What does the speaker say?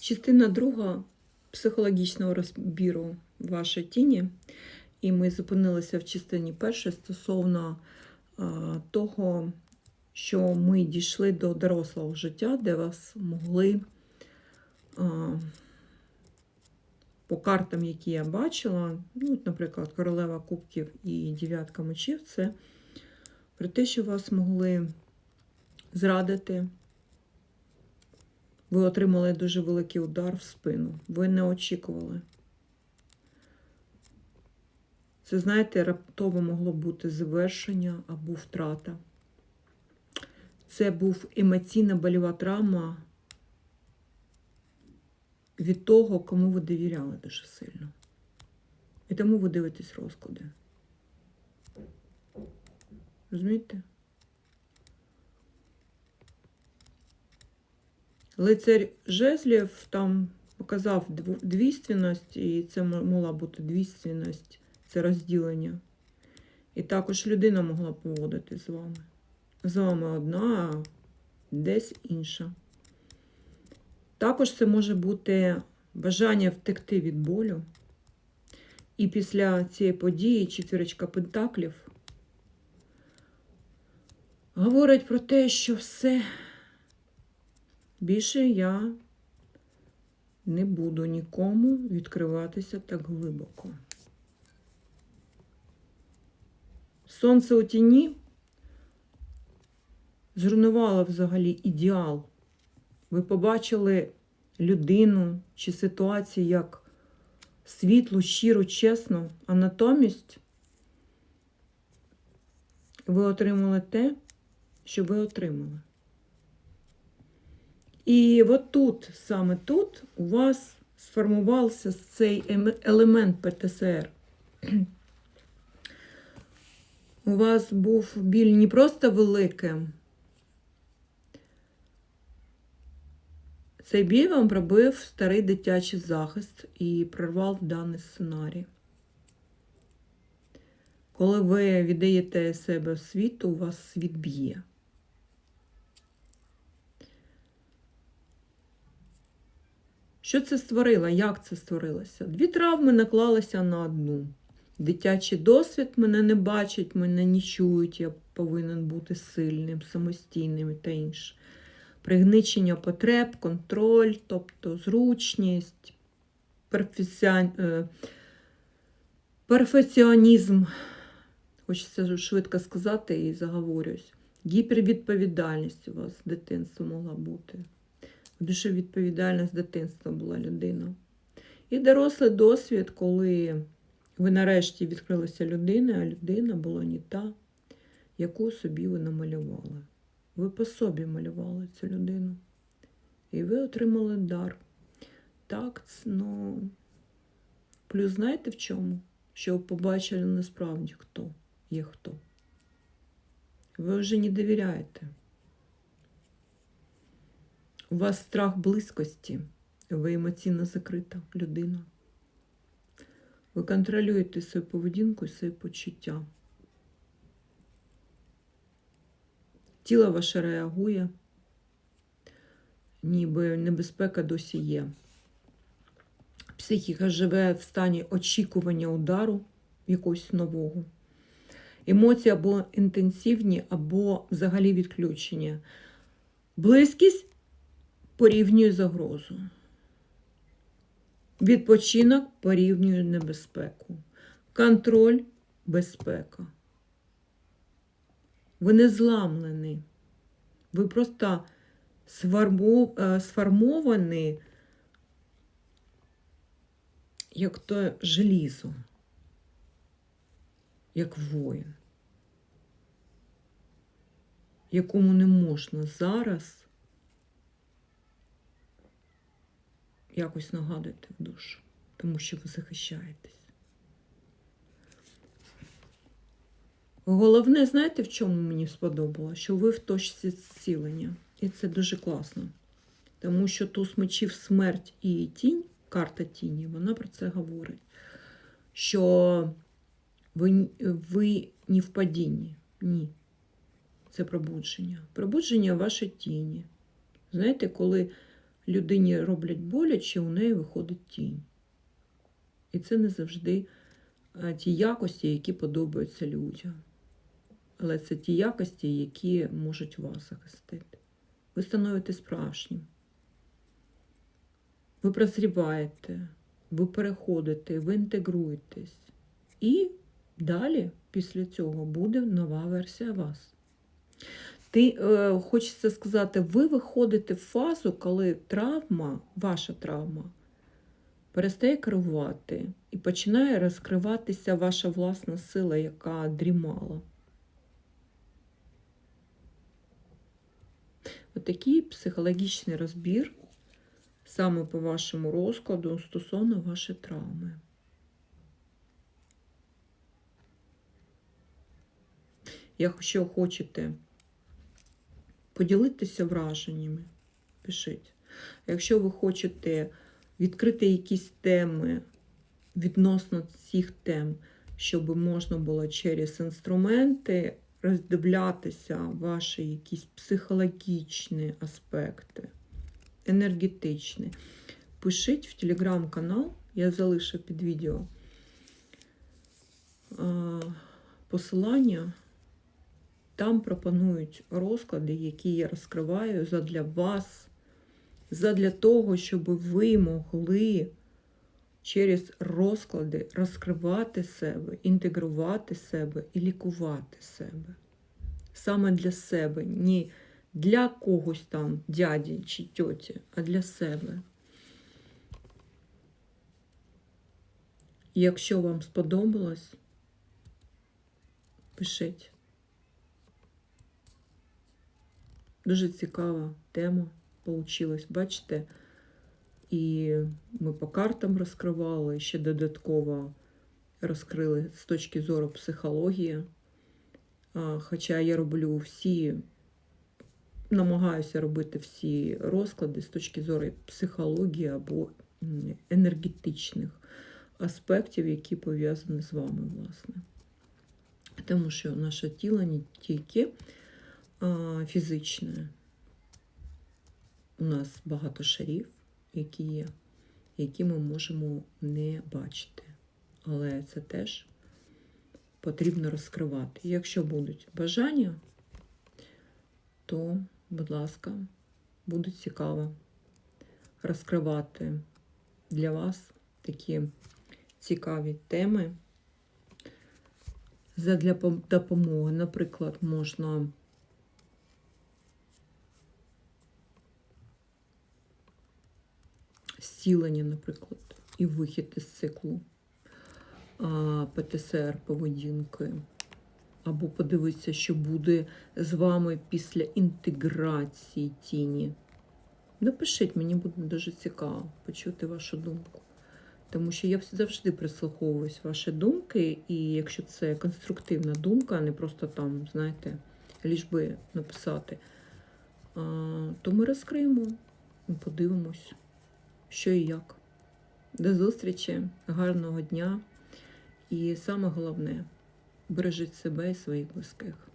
Частина друга психологічного розбіру вашої тіні. І ми зупинилися в частині першій стосовно а, того, що ми дійшли до дорослого життя, де вас могли а, по картам, які я бачила, ну, наприклад, королева кубків і дев'ятка мечів, це про те, що вас могли зрадити. Ви отримали дуже великий удар в спину. Ви не очікували. Це, знаєте, раптово могло бути завершення або втрата. Це був емоційна больова травма від того, кому ви довіряли дуже сильно. І тому ви дивитесь розклади. Розумієте? Лицарь жезлів там показав дв- двійственність, і це могла бути двійственність, це розділення. І також людина могла поводити з вами. З вами одна, а десь інша. Також це може бути бажання втекти від болю. І після цієї події четвірочка пентаклів говорить про те, що все більше я не буду нікому відкриватися так глибоко. Сонце у тіні зруйнувало взагалі ідеал. Ви побачили людину чи ситуацію як світлу, щиру, чесну, а натомість ви отримали те, що ви отримали. І от тут, саме тут, у вас сформувався цей ем- елемент ПТСР. У вас був біль не просто великим. Цей біль вам пробив старий дитячий захист і прорвав даний сценарій. Коли ви віддаєте себе світу, у вас світ б'є. Що це створило? Як це створилося? Дві травми наклалися на одну. Дитячий досвід мене не бачить, мене не чують, я повинен бути сильним, самостійним та інше. Пригничення потреб, контроль, тобто зручність, перфеціон... е, перфекціонізм. Хочеться швидко сказати і заговорюсь. Гіпервідповідальність у вас з дитинства могла бути. Дуже відповідальна з дитинства була людина. І дорослий досвід, коли ви нарешті відкрилися людини, а людина була не та, яку собі ви намалювали. Ви по собі малювали цю людину. І ви отримали дар. Так, ну. Плюс знаєте в чому? Що ви побачили насправді, хто є хто. Ви вже не довіряєте. У вас страх близькості, ви емоційно закрита людина. Ви контролюєте свою поведінку і свої почуття. Тіло ваше реагує, ніби небезпека досі є. Психіка живе в стані очікування удару якогось нового. Емоції або інтенсивні, або взагалі відключення. Близькість порівнює загрозу. Відпочинок порівнює небезпеку. Контроль безпека. Ви не зламлені. Ви просто е, сформовані, як то желізо, як воїн, якому не можна зараз якось нагадати в душу, тому що ви захищаєтесь. Головне, знаєте, в чому мені сподобалося? Що ви в точці зцілення. І це дуже класно. Тому що туз мечів смерть і тінь, карта тіні, вона про це говорить. Що ви, ви не в падінні. Ні. Це пробудження. Пробудження вашої тіні. Знаєте, коли людині роблять боляче, у неї виходить тінь. І це не завжди е, ті якості, які подобаються людям. Але це ті якості, які можуть вас захистити. Ви становитесь справжнім. Ви прозріваєте, ви переходите, ви інтегруєтесь. І далі, після цього, буде нова версія вас. Ти, е, хочеться сказати, ви виходите в фазу, коли травма, ваша травма, перестає керувати і починає розкриватися ваша власна сила, яка дрімала. Отакий психологічний розбір саме по вашому розкладу стосовно вашої травми. Якщо хочете поділитися враженнями, пишіть. Якщо ви хочете відкрити якісь теми відносно цих тем, щоб можна було через інструменти роздивлятися ваші якісь психологічні аспекти, енергетичні, пишіть в телеграм-канал, я залишу під відео посилання. Там пропонують розклади, які я розкриваю задля вас, задля того, щоб ви могли через розклади розкривати себе, інтегрувати себе і лікувати себе. Саме для себе, не для когось там, дяді чи тьоті, а для себе. Якщо вам сподобалось, пишіть. Дуже цікава тема получилась, бачите? І ми по картам розкривали, ще додатково розкрили з точки зору психології. Хоча я роблю всі, намагаюся робити всі розклади з точки зору психології або енергетичних аспектів, які пов'язані з вами, власне. Тому що наше тіло не тільки фізичне. У нас багато шарів, які є, які ми можемо не бачити. Але це теж потрібно розкривати. Якщо будуть бажання, то, будь ласка, буде цікаво розкривати для вас такі цікаві теми. Задля пом- допомоги, наприклад, можна зцілення, наприклад, і вихід із циклу а, ПТСР поведінки. Або подивитися, що буде з вами після інтеграції тіні. Напишіть, мені буде дуже цікаво почути вашу думку. Тому що я завжди прислуховуюсь ваші думки, і якщо це конструктивна думка, а не просто там, знаєте, ліж би написати, то ми розкриємо і подивимось, що і як. До зустрічі, гарного дня. І саме головне, бережіть себе і своїх близьких.